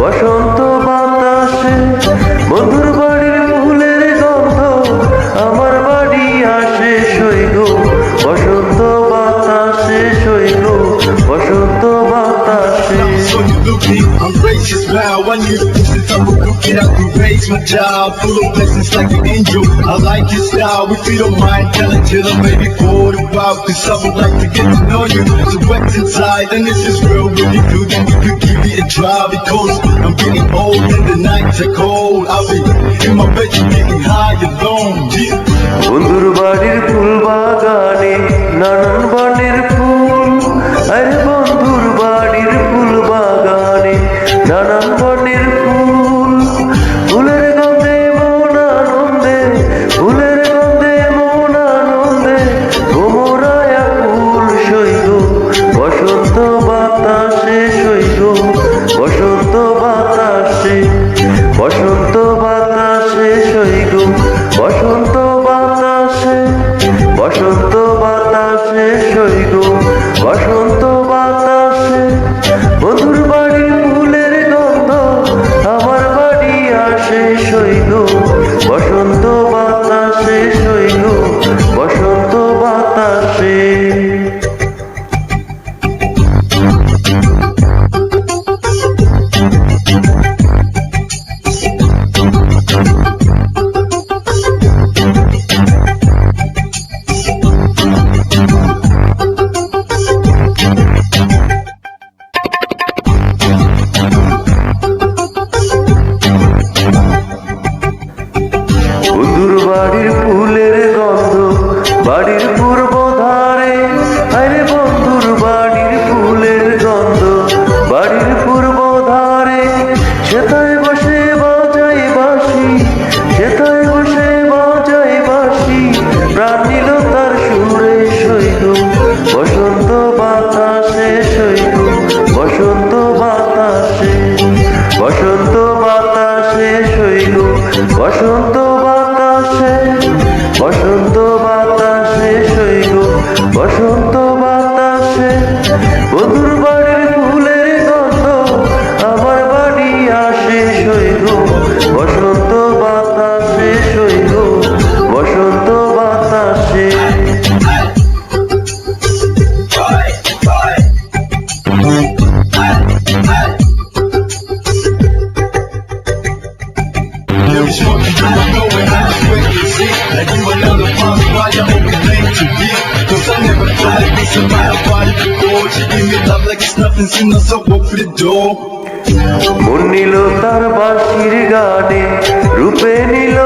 বসন্ত বাতাসে বন্ধুর বাড়ির ফুলের গন্ধ আমার বাড়ি আসে সৈগ বসন্ত বাতাসে সৈগ বসন্ত বাতাসে you me, wow, I need a business, I'm a rookie, I can raise my job, full of blessings like an angel, I like your style, if you don't mind, tell it till I'm maybe bored about, cause I would like to get to know you, so what's inside, and this is real, really good, and you could give it a try, because I'll be in my bedroom getting high alone, yeah. বন্ধুর বাড়ির ফুল বাগানে নানান বর্ণের ফুল বসন্ত বন্ধুর বাড়ির ফুলের মন নিল তার বাঁশির গানে রূপে নিল